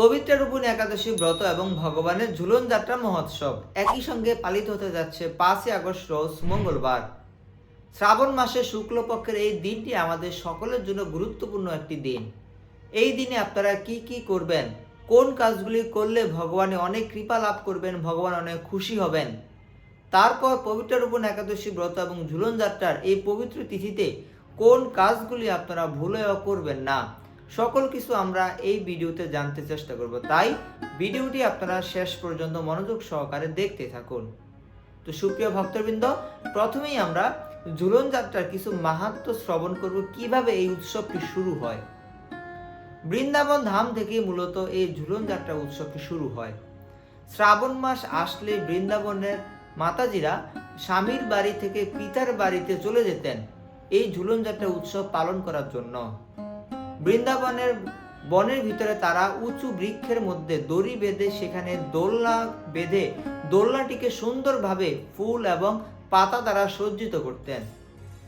পবিত্র রূপণ একাদশী ব্রত এবং ভগবানের ঝুলন যাত্রা মহোৎসব। একই সঙ্গে পালিত হতে যাচ্ছে পাঁচই আগস্ট রোজ মঙ্গলবার। শ্রাবণ মাসে শুক্লপক্ষের এই দিনটি আমাদের সকলের জন্য গুরুত্বপূর্ণ একটি দিন। এই দিনে আপনারা কি কি করবেন? কোন কাজগুলি করলে ভগবানে অনেক কৃপা লাভ করবেন, ভগবান অনেক খুশি হবেন? তারপর পবিত্র রূপণ একাদশী ব্রত এবং ঝুলন যাত্রার এই পবিত্র তিথিতে কোন কাজগুলি আপনারা ভুলেও করবেন না? সকল কিছু আমরা এই ভিডিওতে জানতে চেষ্টা করব। তাই ভিডিওটি আপনারা শেষ পর্যন্ত মনোযোগ সহকারে দেখতে থাকুন। তো সুপ্রিয় ভক্তবৃন্দ, প্রথমেই আমরা ঝুলন যাত্রার কিছু মাহাত্ম শ্রবণ করব, কীভাবে এই উৎসবটি শুরু হয়। বৃন্দাবন ধাম থেকে মূলত এই ঝুলন যাত্রা উৎসবটি শুরু হয়। শ্রাবণ মাস আসলে বৃন্দাবনের মাতাজিরা স্বামীর বাড়ি থেকে পিতার বাড়িতে চলে যেতেন এই ঝুলন যাত্রা উৎসব পালন করার জন্য। বৃন্দাবনের বনের ভিতরে তারা উঁচু বৃক্ষের মধ্যে দড়ি বেঁধে সেখানে দোলনা বেঁধে দোলনাটিকে সুন্দরভাবে ফুল এবং পাতা দ্বারা সজ্জিত করতেন।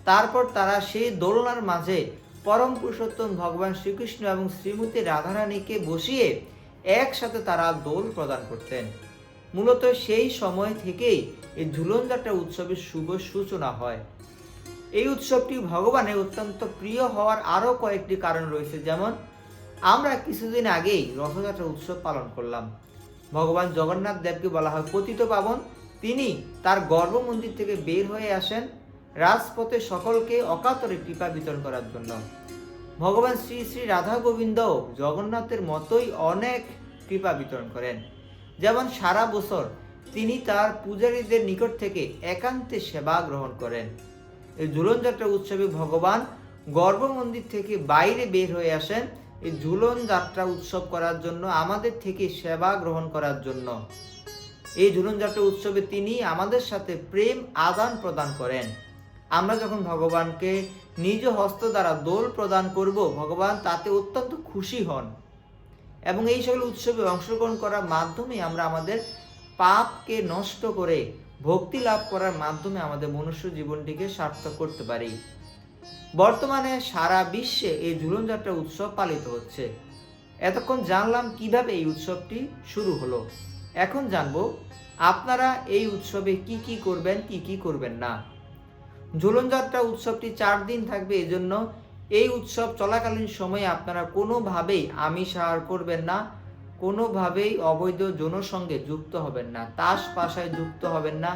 তারপর তারা সেই দোলনার মাঝে পরম পুরুষোত্তম ভগবান শ্রীকৃষ্ণ এবং শ্রীমতী রাধারানীকে বসিয়ে একসাথে তারা দোল প্রদান করতেন। মূলত সেই সময় থেকেই এই ঝুলন যাত্রা উৎসবের শুভ সূচনা হয়। এই উৎসবটি ভগবানের অত্যন্ত প্রিয় হওয়ার আরও কয়েকটি কারণ রয়েছে। যেমন, আমরা কিছুদিন আগেই রথযাত্রা উৎসব পালন করলাম। ভগবান জগন্নাথ দেবকে বলা হয় পতিত পাবন। তিনি তার গর্ভ মন্দির থেকে বের হয়ে আসেন রাজপথে সকলকে অকাতরে কৃপা বিতরণ করার জন্য। ভগবান শ্রী শ্রী রাধা গোবিন্দ জগন্নাথের মতোই অনেক কৃপা বিতরণ করেন। যেমন, সারা বছর তিনি তার পূজারীদের নিকট থেকে একান্তে সেবা গ্রহণ করেন। এই ঝুলন যাত্রা উৎসবে ভগবান গর্ভ মন্দির থেকে বাইরে বের হয়ে আসেন এই ঝুলন যাত্রা উৎসব করার জন্য, আমাদের থেকে সেবা গ্রহণ করার জন্য। এই ঝুলন যাত্রা উৎসবে তিনি আমাদের সাথে প্রেম আদান প্রদান করেন। আমরা যখন ভগবানকে নিজ হস্ত দ্বারা দোল প্রদান করব, ভগবান তাতে অত্যন্ত খুশি হন। এবং এই সকল উৎসবে অংশগ্রহণ করার মাধ্যমে আমরা আমাদের পাপকে নষ্ট করে ভক্তি লাভ করার মাধ্যমে আমাদের মনুষ্য জীবনটিকে সার্থক করতে পারি। বর্তমানে সারা বিশ্বে এই ঝুলন যাত্রা উৎসব পালিত হচ্ছে। এতক্ষণ জানলাম কীভাবে এই উৎসবটি শুরু হলো। এখন জানব, আপনারা এই উৎসবে কি কি করবেন, কি কি করবেন না? ঝুলন যাত্রা উৎসবটি চার দিন থাকবে, এজন্য এই উৎসব চলাকালীন সময়ে আপনারা কোনোভাবেই আমিষ আহার করবেন না। কোনোভাবেই অবৈধ যৌন সঙ্গে যুক্ত হবেন না, তাস পাশায় যুক্ত হবেন না,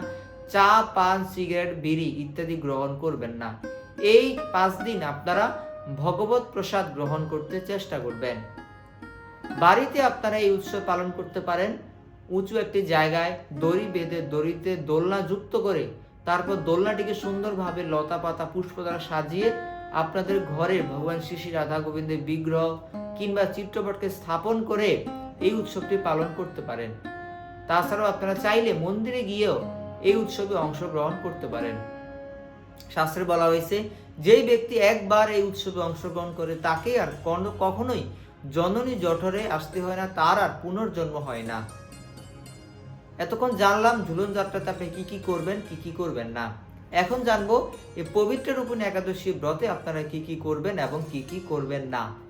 চা, পান, সিগারেট, বিড়ি ইত্যাদি গ্রহণ করবেন না। এই পাঁচ দিন আপনারা ভগবত প্রসাদ গ্রহণ করতে চেষ্টা করবেন। বাড়িতে আপনারা এই উৎসব পালন করতে পারেন। উঁচু একটি জায়গায় দড়ি বেঁধে, দড়িতে দোলনা যুক্ত করে তারপর দোলনাটিকে সুন্দরভাবে লতা পাতা পুষ্প দ্বারা সাজিয়ে আপনাদের ঘরে ভগবান শ্রী শ্রী রাধা গোবিন্দের বিগ্রহ কিংবা চিত্রপটকে স্থাপন করে এই উৎসবটি পালন করতে পারেন। তাছাড়াও আপনারা চাইলে মন্দিরে গিয়েও এই উৎসবে অংশগ্রহণ করতে পারেন। শাস্ত্রে বলা হয়েছে, যেই ব্যক্তি একবার এই উৎসবে অংশগ্রহণ করে তাকে আর কোনো- কখনোই জননী জঠরে আসতে হয় না, তার আর পুনর্জন্ম হয় না। এতক্ষণ জানলাম ঝুলন যাত্রাতে আপনি কি কি করবেন, কি কি করবেন না। এখন জানব এই পবিত্র রূপণ একাদশী ব্রতে আপনারা কি কি করবেন এবং কি কি করবেন না।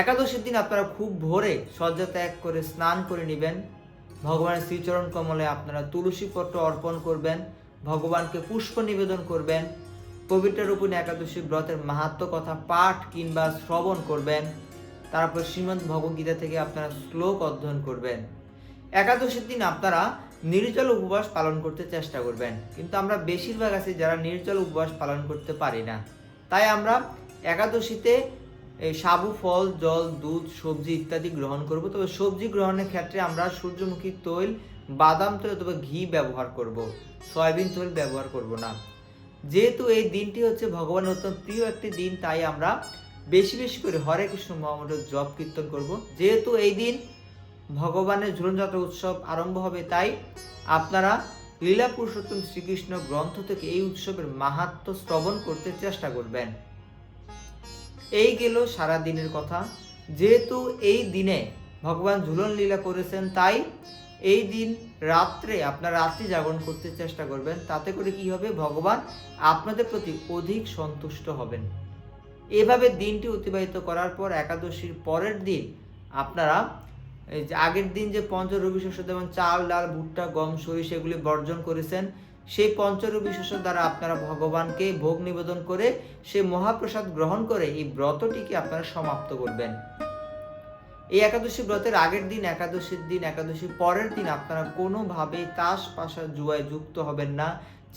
একাদশীর দিন আপনারা খুব ভোরে শয্যা ত্যাগ করে স্নান করে নেবেন। ভগবানের শ্রীচরণ কমলে আপনারা তুলসী পত্র অর্পণ করবেন। ভগবানকে পুষ্প নিবেদন করবেন। পবিত্র রূপণ একাদশী ব্রতের মাহাত্ম কথা পাঠ কিংবা শ্রবণ করবেন। তারপর শ্রীমদ্ ভগবদ্গীতা থেকে আপনারা শ্লোক অধ্যয়ন করবেন। একাদশীর দিন আপনারা নির্জল উপবাস পালন করতে চেষ্টা করবেন। কিন্তু আমরা বেশিরভাগ আছি যারা নির্জল উপবাস পালন করতে পারি না। তাই আমরা একাদশীতে এই সাবু, ফল, জল, দুধ, সবজি ইত্যাদি গ্রহণ করব। তবে সবজি গ্রহণের ক্ষেত্রে আমরা সূর্যমুখী তৈল, বাদাম তৈল অথবা ঘি ব্যবহার করব। সয়াবিন তৈল ব্যবহার করব না। যেহেতু এই দিনটি হচ্ছে ভগবানের অত্যন্ত প্রিয় একটি দিন, তাই আমরা বেশি বেশি করে হরে কৃষ্ণ মহামন্ত্র জপ কীর্তন করব। যেহেতু এই দিন ভগবানের ঝুলনযাত্রা উৎসব আরম্ভ হবে, তাই আপনারা লীলা পুরুষোত্তম শ্রীকৃষ্ণ গ্রন্থ থেকে এই উৎসবের মাহাত্ম শ্রবণ করতে চেষ্টা করবেন। এই গেল সারা দিনের কথা। যেহেতু এই দিনে ভগবান ঝুলন লীলা করেছেন, তাই এই দিন রাত্রে আপনার রাত্রি জাগরণ করতে চেষ্টা করবেন। তাতে করে কি হবে? ভগবান আপনাদের প্রতি অধিক সন্তুষ্ট হবেন। এভাবে দিনটি অতিবাহিত করার পর একাদশীর পরের দিন আপনারা আগের দিন যে পঞ্চরবি শস্য যেমন চাল, ডাল, ভুট্টা, গম, সরিষ এগুলি বর্জন করেছেন সেই পঞ্চরবি শস্য দ্বারা আপনারা ভগবানকে ভোগ নিবেদন করে সেই মহাপ্রসাদ গ্রহণ করে এই ব্রতটিকে আপনারা সমাপ্ত করবেন। এই একাদশী ব্রতের আগের দিন, একাদশীর দিন, একাদশীর পরের দিন আপনারা কোনোভাবেই তাস, পাশা, জুয়ায় যুক্ত হবেন না,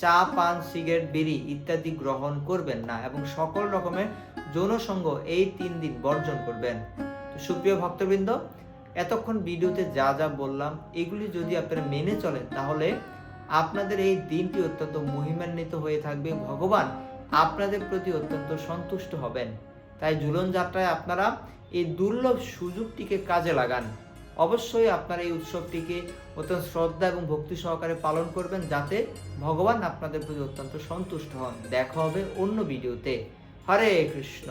চা, পান, সিগারেট, বিড়ি ইত্যাদি গ্রহণ করবেন না এবং সকল রকমের যৌনসঙ্গ এই তিন দিন বর্জন করবেন। সুপ্রিয় ভক্তবৃন্দ, এতক্ষণ ভিডিওতে যা যা বললাম, এগুলি যদি আপনারা মেনে চলেন, তাহলে আপনাদের এই দিনটি অত্যন্ত মহিমান্বিত হয়ে থাকবে। ভগবান আপনাদের প্রতি অত্যন্ত সন্তুষ্ট হবেন। তাই ঝুলন যাত্রায় আপনারা এই দুর্লভ সুযোগটিকে কাজে লাগান। অবশ্যই আপনারা এই উৎসবটিকে অত্যন্ত শ্রদ্ধা এবং ভক্তি সহকারে পালন করবেন যাতে ভগবান আপনাদের প্রতি অত্যন্ত সন্তুষ্ট হন। দেখা হবে অন্য ভিডিওতে। হরে কৃষ্ণ।